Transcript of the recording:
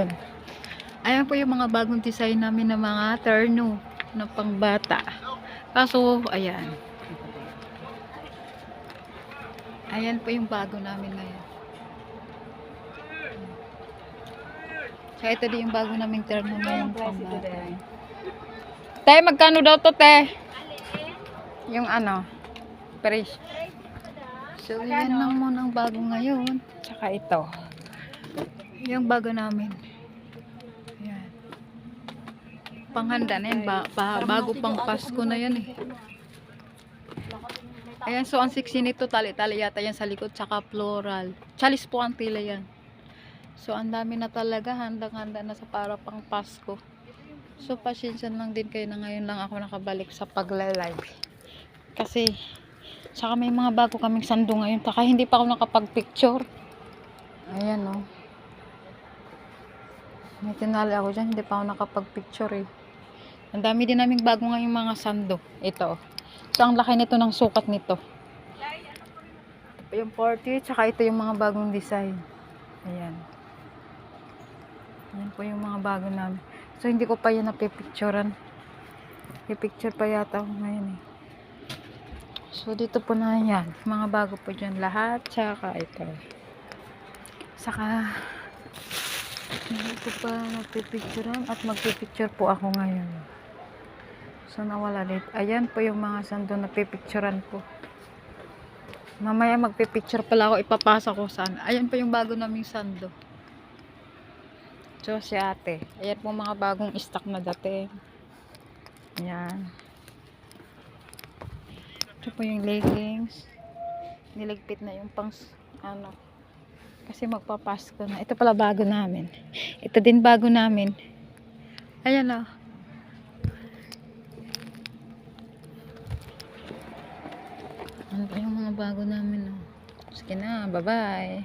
ngayon. Ayan po yung mga bagong design namin ng mga terno na pangbata. Kaso, ayan. Ayan po yung bago namin ngayon. Kaya ito din yung bago naming terno ngayon pangbata. Te, magkano daw to, te? Yung ano, price. So, yan lang muna ang bago ngayon. Tsaka ito. Yung bago namin. Panghanda na yan. Ba, pa- bago pang Pasko na yan eh. Ayan, so ang sexy nito, tali-tali yata yan sa likod, tsaka floral. Chalis po ang tila yan. So, ang dami na talaga, handang-handa na sa para pang Pasko. So, pasensya lang din kayo na ngayon lang ako nakabalik sa pagla-live. Kasi, saka may mga bago kaming sando ngayon. Taka hindi pa ako nakapag-picture. Ayan, oh. May tinali ako dyan, hindi pa ako nakapag-picture eh. Ang dami din naming bago ngayong mga sando. Ito. So, ang laki nito ng sukat nito. Ito yung 40, tsaka ito yung mga bagong design. Ayan. Ayan po yung mga bago namin. So, hindi ko pa yan napipicturean. Pipicture pa yata ako ngayon eh. So, dito po na yan. Mga bago po dyan lahat. Tsaka ito. Saka, hindi ko pa napipicturean at magpipicture po ako ngayon. So, nawala dito. Ayan po yung mga sando na pipicturean ko. Mamaya magpipicture pala ako. Ipapasa ko saan. Ayan po yung bago naming sando. So, si ate. Ayan po mga bagong stock na dati. Ayan. Ito po yung leggings. Niligpit na yung pang, ano, kasi magpapasko na. Ito pala bago namin. Ito din bago namin. Ayan o. Ano pa yung mga bago namin o. Sige na, bye-bye.